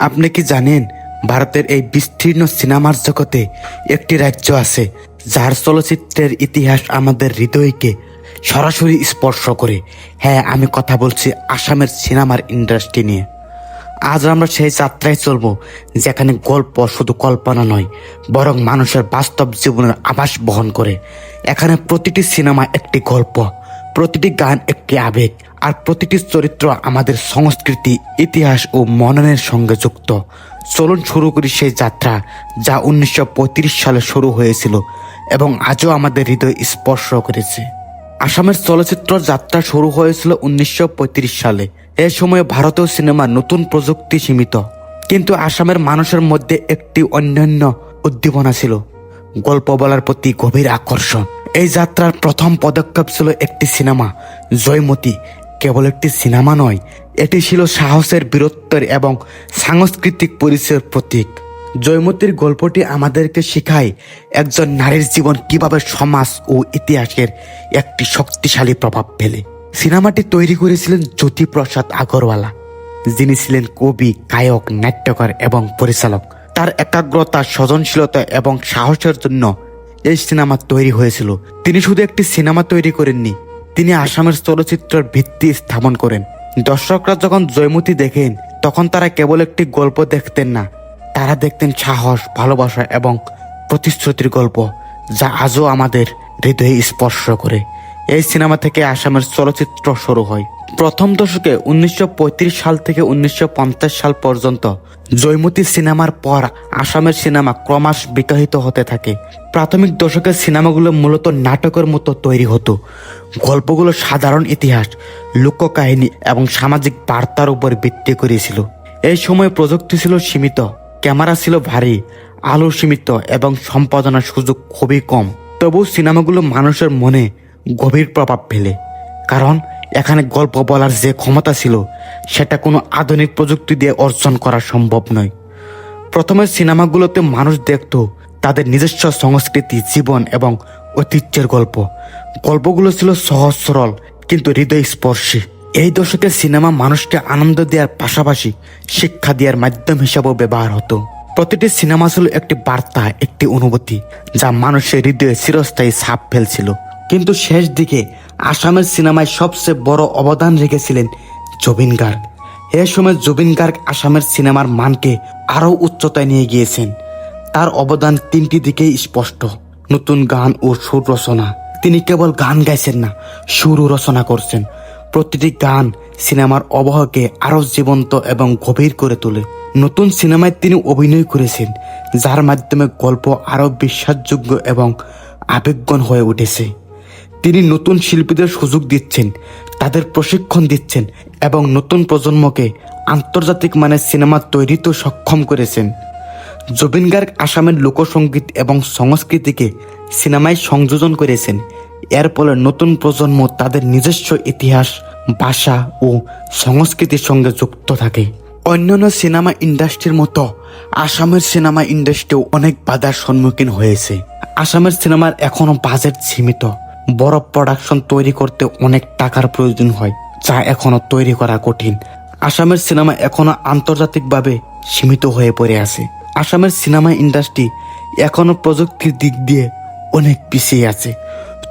আপনি কি জানেন, ভারতের এই বিস্তীর্ণ সিনেমার জগতে একটি রাজ্য আছে, যার চলচ্চিত্রের ইতিহাস আমাদের হৃদয়কে সরাসরি স্পর্শ করে? হ্যাঁ আমি কথা বলছি আসামের সিনেমার ইন্ডাস্ট্রি নিয়ে। আজ আমরা সেই যাত্রায় চলব, যেখানে গল্প শুধু কল্পনা নয়, বরং মানুষের বাস্তব জীবনের আভাস বহন করে। এখানে প্রতিটি সিনেমা একটি গল্প। প্রতিটি গান একটি আবেগ, আর প্রতিটি চরিত্র আমাদের সংস্কৃতি, ইতিহাস ও মননের সঙ্গে যুক্ত। চলুন শুরু করি সেই যাত্রা, যা উনিশশো পঁয়ত্রিশ সালে শুরু হয়েছিল এবং আজও আমাদের হৃদয় স্পর্শ করেছে। আসামের চলচ্চিত্র যাত্রা শুরু হয়েছিল উনিশশো পঁয়ত্রিশ সালে। এ সময় ভারতীয় সিনেমা নতুন প্রযুক্তি সীমিত, কিন্তু আসামের মানুষের মধ্যে একটি অন্যান্য উদ্দীপনা ছিল। গল্প বলার প্রতি গভীর আকর্ষণ। এই যাত্রার প্রথম পদক্ষেপ ছিল একটি সিনেমা, জয়মতী। কেবল একটি সিনেমা নয়, এটি ছিল সাহসের বীরত্বের এবং সাংস্কৃতিক পরিচয়ের প্রতীক। জয়মতীর গল্পটি আমাদেরকে শেখায় একজন নারীর জীবন কীভাবে সমাজ ও ইতিহাসের একটি শক্তিশালী প্রভাব ফেলে। সিনেমাটি তৈরি করেছিলেন জ্যোতিপ্রসাদ আগরওয়ালা, যিনি ছিলেন কবি, গায়ক, নাট্যকার এবং পরিচালক। তার একাগ্রতা, সৃজনশীলতা এবং সাহসের জন্য এই সিনেমা তৈরি হয়েছিল। তিনি শুধু একটি সিনেমা তৈরি করেননি, তিনি আসামের চলচ্চিত্রের ভিত্তি স্থাপন করেন। দর্শকরা যখন জয়মতী দেখেন, তখন তারা কেবল একটি গল্প দেখতেন না। তারা দেখতেন সাহস, ভালোবাসা এবং প্রতিশ্রুতির গল্প, যা আজও আমাদের হৃদয়ে স্পর্শ করে। এই সিনেমা থেকে আসামের চলচ্চিত্র শুরু হয়। প্রথম দশকে উনিশশো পঁয়ত্রিশ সাল থেকে উনিশশো পঞ্চাশ সাল পর্যন্ত জয়মতী সিনেমার পর আসামের সিনেমা ক্রমাশ বিকশিত হতে থাকে। প্রাথমিক দশকের সিনেমাগুলো মূলত নাটকের মতো তৈরি হতো। গল্পগুলো সাধারণ ইতিহাস, লোককাহিনী এবং সামাজিক বার্তার উপর ভিত্তি করেছিল এই সময় প্রযুক্তি ছিল সীমিত, ক্যামেরা ছিল ভারী, আলো সীমিত এবং সম্পাদনার সুযোগ খুবই কম। তবু সিনেমাগুলো মানুষের মনে গভীর প্রভাব ফেলে। কারণ এখানে গল্প বলার যে ক্ষমতা ছিল, সেটা কোনো আধুনিক প্রযুক্তি দিয়ে অর্জন করা সম্ভব নয়। প্রথমে সিনেমাগুলোতে মানুষ দেখত তাদের নিজস্ব সংস্কৃতি, জীবন এবং ঐতিহ্যের গল্প। গল্পগুলো ছিল সহজ, সরল, কিন্তু হৃদয় স্পর্শী এই দশকে সিনেমা মানুষকে আনন্দ দেওয়ার পাশাপাশি শিক্ষা দেওয়ার মাধ্যম হিসাবেও ব্যবহার হতো। প্রতিটি সিনেমা ছিল একটি বার্তা, একটি অনুভূতি, যা মানুষের হৃদয়ে চিরস্থায়ী ছাপ ফেলছিল। কিন্তু শেষ দিকে আসামের সিনেমায় সবচেয়ে বড় অবদান রেখেছিলেন জবিন গার্গ। এ সময় জুবিন গার্গ আসামের সিনেমার মানকে আরও উচ্চতায় নিয়ে গিয়েছেন। তার অবদান তিনটি দিকেই স্পষ্ট, নতুন গান ও সুর রচনা। তিনি কেবল গান গাইছেন না, সুরও রচনা করছেন। প্রতিটি গান সিনেমার অবহকে আরও জীবন্ত এবং গভীর করে তোলে। নতুন সিনেমায় তিনি অভিনয় করেছেন, যার মাধ্যমে গল্প আরও বিশ্বাসযোগ্য এবং আবেগগণ হয়ে উঠেছে। তিনি নতুন শিল্পীদের সুযোগ দিচ্ছেন, তাদের প্রশিক্ষণ দিচ্ছেন এবং নতুন প্রজন্মকে আন্তর্জাতিক মানের সিনেমা তৈরিতেও সক্ষম করেছেন। জুবিন গার্গ আসামের লোকসঙ্গীত এবং সংস্কৃতিকে সিনেমায় সংযোজন করেছেন। এর ফলে নতুন প্রজন্ম তাদের নিজস্ব ইতিহাস, ভাষা ও সংস্কৃতির সঙ্গে যুক্ত থাকে। অন্যান্য সিনেমা ইন্ডাস্ট্রির মতো আসামের সিনেমা ইন্ডাস্ট্রিও অনেক বাধার সম্মুখীন হয়েছে। আসামের সিনেমার এখনও বাজেট সীমিত। বড় প্রোডাকশন তৈরি করতে অনেক টাকার প্রয়োজন হয়, যা এখনও তৈরি করা কঠিন। আসামের সিনেমা এখনও আন্তর্জাতিকভাবে সীমিত হয়ে পড়ে আছে। আসামের সিনেমা ইন্ডাস্ট্রি এখনও প্রযুক্তির দিক দিয়ে অনেক পিছিয়ে আছে।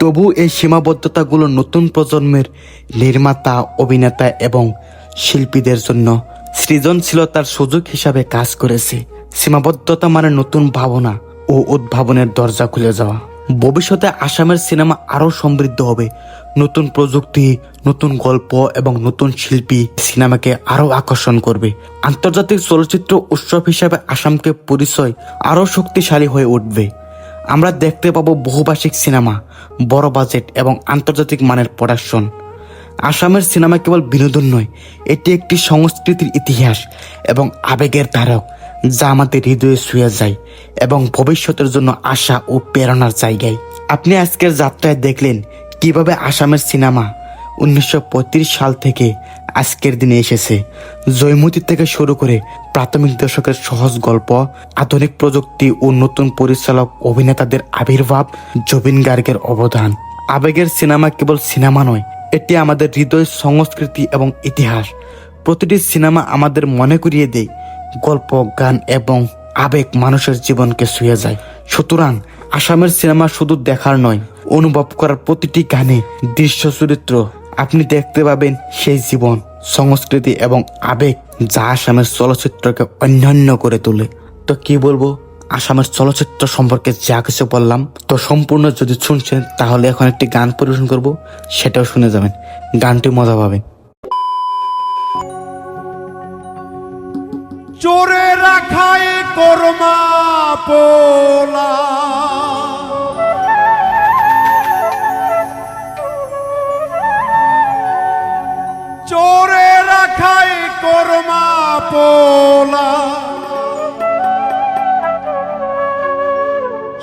তবু এই সীমাবদ্ধতাগুলো নতুন প্রজন্মের নির্মাতা, অভিনেতা এবং শিল্পীদের জন্য সৃজনশীলতার সুযোগ হিসাবে কাজ করেছে। সীমাবদ্ধতা মানে নতুন ভাবনা ও উদ্ভাবনের দরজা খুলে যাওয়া। ভবিষ্যতে আসামের সিনেমা আরও সমৃদ্ধ হবে। নতুন প্রযুক্তি, নতুন গল্প এবং নতুন শিল্পী সিনেমাকে আরও আকর্ষণ করবে। আন্তর্জাতিক চলচ্চিত্র উৎসব হিসাবে আসামকে পরিচয় আরও শক্তিশালী হয়ে উঠবে। আমরা দেখতে পাবো বহুভাষিক সিনেমা, বড় বাজেট এবং আন্তর্জাতিক মানের প্রোডাকশন। আসামের সিনেমা কেবল বিনোদন নয়, এটি একটি সংস্কৃতির ইতিহাস এবং আবেগের ধারক যা আমাদের হৃদয়ে ছুঁয়ে যায় এবং ভবিষ্যতের জন্য আশা ও প্রেরণার জায়গায়। আপনি আজকের যাত্রায় দেখলেন কীভাবে আসামের সিনেমা উনিশশো পঁয়ত্রিশ সাল থেকে আজকের দিনে এসেছে। জয়মতী থেকে শুরু করে প্রাথমিক দশকের সহজ গল্প, আধুনিক প্রযুক্তি ও নতুন পরিচালক অভিনেতাদের আবির্ভাব, জবিন গার্গের অবদান। আবেগের সিনেমা কেবল সিনেমা নয়, এটি আমাদের হৃদয় সংস্কৃতি এবং ইতিহাস। প্রতিটি সিনেমা আমাদের মনে করিয়ে দেয় গল্প, গান এবং আবেগ মানুষের জীবনকে ছুঁয়ে যায়। সুতরাং আসামের সিনেমা শুধু দেখার নয়, অনুভব করার প্রতিটি গানে দৃশ্য চরিত্র আপনি দেখতে পাবেন সেই জীবন, সংস্কৃতি এবং আবেগ যা আসামের চলচ্চিত্রকে অন্যান্য করে তোলে। তো কি বলব, আসামের চলচ্চিত্র সম্পর্কে যা কিছু বললাম, তো সম্পূর্ণ যদি শুনছেন তাহলে এখন একটি গান পরিবেশন করব, সেটাও শুনে যাবেন। গানটি মজা পাবেন। চোরে রাখাই কর্মা পোলা। চোরে রাখাই কর্মা পোলা।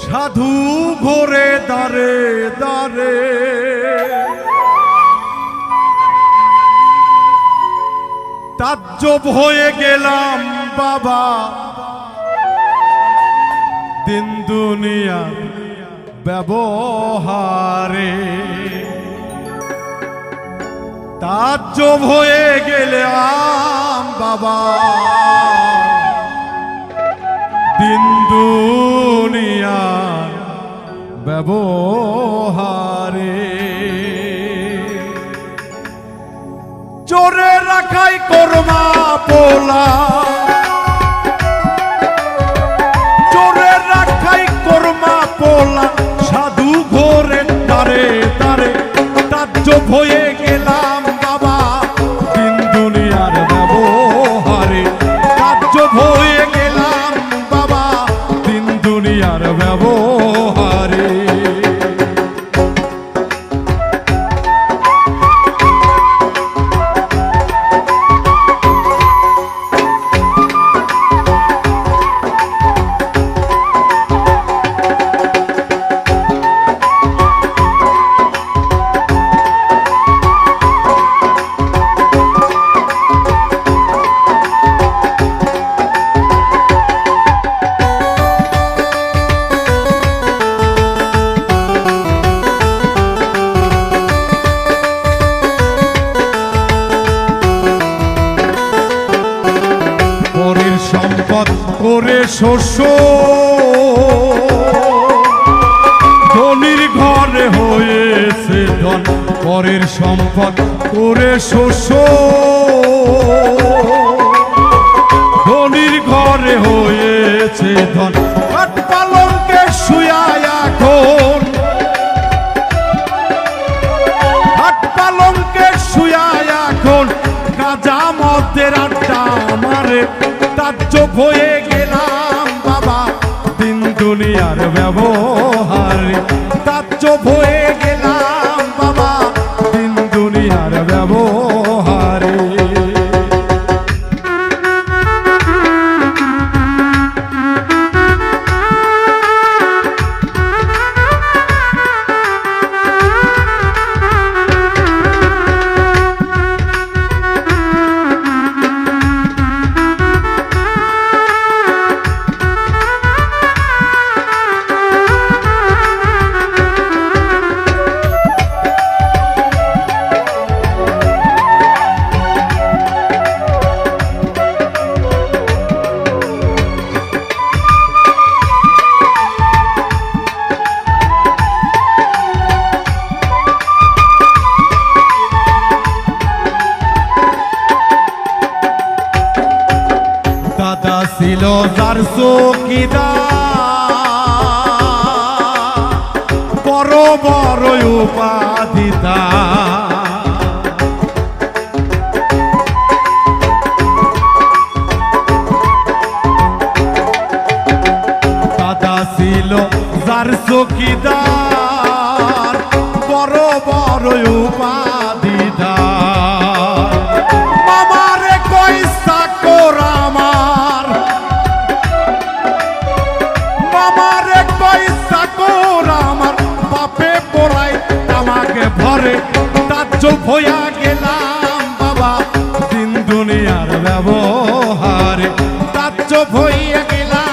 সাধু ঘোরে দারে দারে তাজ্জব হয়ে গেলাম বাবা। দিন দুনিয়া ব্যবহারে। তাজ্জব হয়ে গেলাম বাবা। দিন দুনিয়া ব্যবহারে। চোরে রাখাই কর্মা পোলা। সম্পদ করে শস্য। ধনির ঘরে হয়েছে ধন, পরের সম্পদ করে শস্য। ধনির ঘরে হয়েছে ধন কাঠ পালনকে শুয়ায় এখন। হাট পালঙ্কে শুয়ায় এখন। গাজা আড্ডা আমারে তাজ্য হয়ে গেলাম বাবা। দিন দুনিয়ার ব্যবহার রাজ্য হয়ে ছিল যার চকিদার বড় বড় উপাধিতা। দাদা ছিল যার চকিদার তাজ্য হইয়া গেলাম বাবা। দিন দুনিয়ার ব্যবহারে তাজ্য হইয়া গেলাম।